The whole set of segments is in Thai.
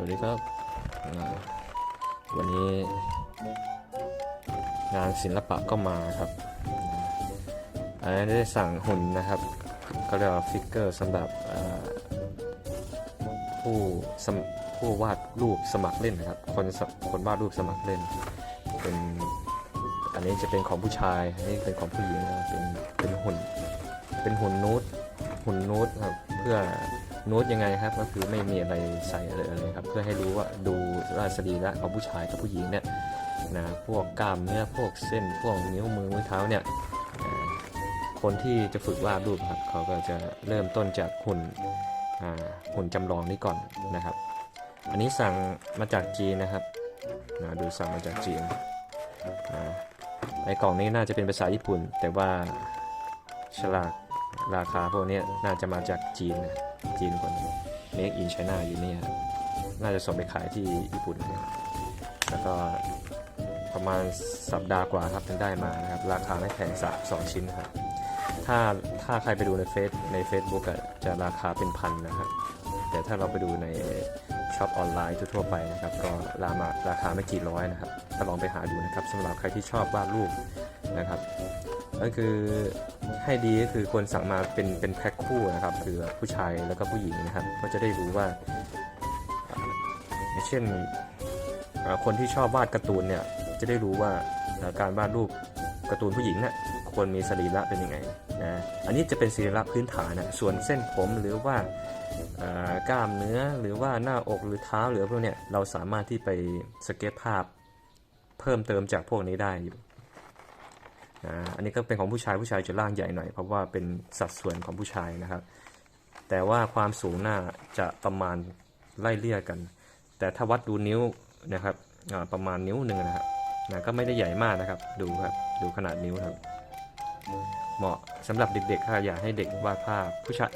วัสดีครับ วันนี้งานศิลปะก็มาครับอันนี้ได้สั่งหุ่นนะครับก็เรียกว่าฟิกเกอร์สำหรับผู้ผู้วาดรูปสมัครเล่นนะครับ คนคนวาดรูปสมัครเล่น เป็นอันนี้จะเป็นของผู้ชายอันนี้เป็นของผู้หญิงนะเป็นเป็นหุ่น เป็นหุ่นนูดหุ่นนูดครับเพื่อ โนูดยังไงครับก็คือไม่มีอะไรใส่อะไรเลยครับ เพื่อให้รู้ว่าดูว่าสรีระของผู้ชายกับผู้หญิงเนี่ยนะพวกกล้ามเนื้อพวกเส้นพวกนิ้วมือมือเท้าเนี่ยคนที่จะฝึกวาดรูปครับเขาก็จะเริ่มต้นจากหุ่นหุ่นจำลองนี้ก่อนนะครับ อันนี้สั่งมาจากจีนนะครับนะดูสั่งมาจากจีนนะไอ้กล่องนี้น่าจะเป็นภาษาญี่ปุ่น แต่ว่าฉลากราคาพวกนี้น่าจะมาจากจีนนะ จีนคนเมกอินไชน่าอยู่เนี่ยน่าจะส่งไปขายที่ญี่ปุ่น แล้วก็ประมาณสัปดาห์กว่าครับถึงได้มานะครับ ราคาไม่แพงสักสองชิ้นนะครับ ถ้าถ้าใครไปดูในเฟซใน Facebook อะจะราคาเป็นพันนะครับแต่ถ้าเราไปดูในช็อปออนไลน์ทั่วไปนะครับก็รามาราคาไม่กี่ร้อยนะครับก็ลองไปหาดูนะครับสำหรับใครที่ชอบวาดรูปนะครับ ก็คือให้ดีก็คือควรสั่งมาเป็นเป็นแพ็คคู่นะครับ คือผู้ชายแล้วก็ผู้หญิงนะครับ ก็จะได้รู้ว่าเช่นคนที่ชอบวาดการ์ตูนเนี่ยจะได้รู้ว่าการวาดรูปการ์ตูนผู้หญิงเนี่ยควรมีสรีระเป็นยังไงนะอันนี้จะเป็นสรีระพื้นฐานนะส่วนเส้นผมหรือว่ากล้ามเนื้อหรือว่าหน้าอกหรือเท้าหรือพวกเนี้ยเราสามารถที่ไปสเก็ตภาพเพิ่มเติมจากพวกนี้ได้อยู่ อ่าอันนี้ก็เป็นของผู้ชายผู้ชายจะร่างใหญ่หน่อยเพราะว่าเป็นสัดส่วนของผู้ชายนะครับ แต่ว่าความสูงหน้าจะประมาณไล่เลี่ยกัน แต่ถ้าวัดดูนิ้วนะครับประมาณนิ้วหนึ่งนะครับนะก็ไม่ได้ใหญ่มากนะครับ ดูครับดูขนาดนิ้วครับ เหมาะสำหรับเด็กๆถ้าอยากให้เด็กวาดภาพผู้ชาย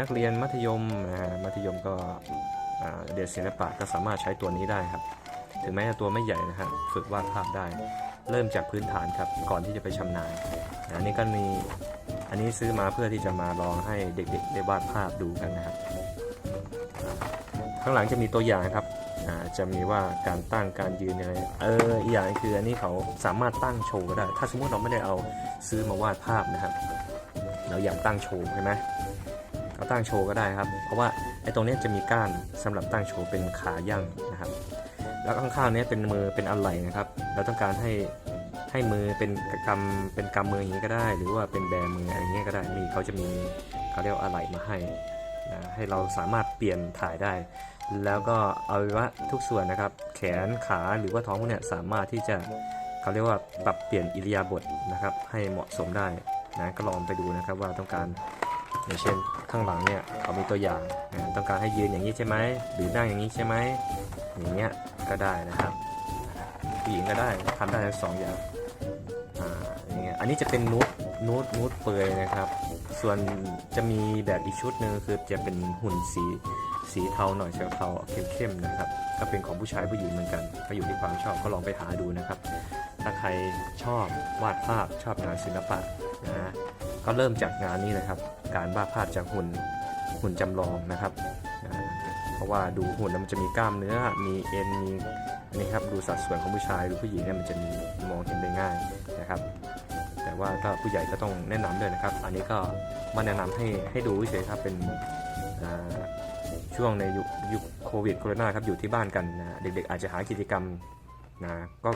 นักเรียนมัธยมอ่ามัธยมก็เรียนศิลปะก็สามารถใช้ตัวนี้ได้ครับ ถึงแม้จะตัวไม่ใหญ่นะครับฝึกวาดภาพได้ เริ่มจากพื้นฐานครับก่อนที่จะไปชำนาญอันนี้ก็มีอันนี้ซื้อมาเพื่อที่จะมาลองให้เด็กๆได้วาดภาพดูกันนะครับ ข้างหลังจะมีตัวอย่างครับจะมีว่าการตั้งการยืนอะไรเอออีกอย่างคืออันนี้เขาสามารถตั้งโชว์ก็ได้ ถ้าสมมติเราไม่ได้เอาซื้อมาวาดภาพนะครับ เราอยากตั้งโชว์ใช่ไหม ก็ตั้งโชว์ก็ได้ครับ เพราะว่าไอ้ตรงนี้จะมีก้านสำหรับตั้งโชว์เป็นขาย่างนะครับ แล้วข้างๆนี้เป็นมือเป็นอะไหล่นะครับ เราต้องการให้ให้มือเป็นกำเป็นกำมืออย่างนี้ก็ได้ หรือว่าเป็นแบมืออะไรอย่างเงี้ยก็ได้มีเขาจะมีเขาเรียกว่าอะไหล่มาให้นะให้เราสามารถเปลี่ยนถ่ายได้ แล้วก็เอาไว้ว่าทุกส่วนนะครับ แขนขาหรือว่าท้องพวกเนี้ยสามารถที่จะเขาเรียกว่าปรับเปลี่ยนอิริยาบถนะครับ ให้เหมาะสมได้นะก็ลองไปดูนะครับว่าต้องการ อย่างเช่นข้างหลังเนี่ยเขามีตัวอย่างต้องการให้ยืนอย่างนี้ใช่ไหมหรือนั่งอย่างนี้ใช่ไหมอย่างเงี้ยก็ได้นะครับผู้หญิงก็ได้ทำได้ทั้งสองอย่างอ่าอย่างเงี้ยอันนี้จะเป็นนูดนูดนูดเปลือยนะครับ ส่วนจะมีแบบอีกชุดหนึ่งคือจะเป็นหุ่นสีสีเทาหน่อยเทาเข้มๆนะครับก็เป็นของผู้ชายผู้หญิงเหมือนกันก็อยู่ที่ความชอบก็ลองไปหาดูนะครับ ถ้าใครชอบวาดภาพชอบงานศิลปะนะก็เริ่มจากงานนี้นะครับ การวาดภาพจากหุ่นหุ่นจำลองนะครับ เพราะว่าดูหุ่นแล้วมันจะมีกล้ามเนื้อ มีเอ็น มีนนี้ครับดูสัดส่วนของผู้ชายหรือผู้หญิงเนี่ยมันจะมีมองเห็นได้ง่ายนะครับ แต่ว่าถ้าผู้ใหญ่ก็ต้องแนะนำด้วยนะครับ อันนี้ก็มาแนะนำให้ให้ดูเฉยครับเป็นช่วงในยุคโควิดโควิดครับอยู่ที่บ้านกันนะเด็กๆอาจจะหากิจกรรมนะก็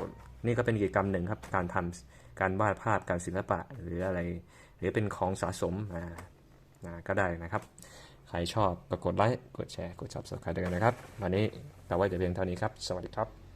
นี่ก็เป็นกิจกรรมหนึ่งครับการทำการวาดภาพการศิลปะหรืออะไร หรือเป็นของสะสมอ่า นะก็ได้นะครับ ใครชอบก็กดไลค์ กดแชร์ กด subscribe ด้วยกันนะครับ วันนี้แต่ว่าจะเพียงเท่านี้ครับ สวัสดีครับ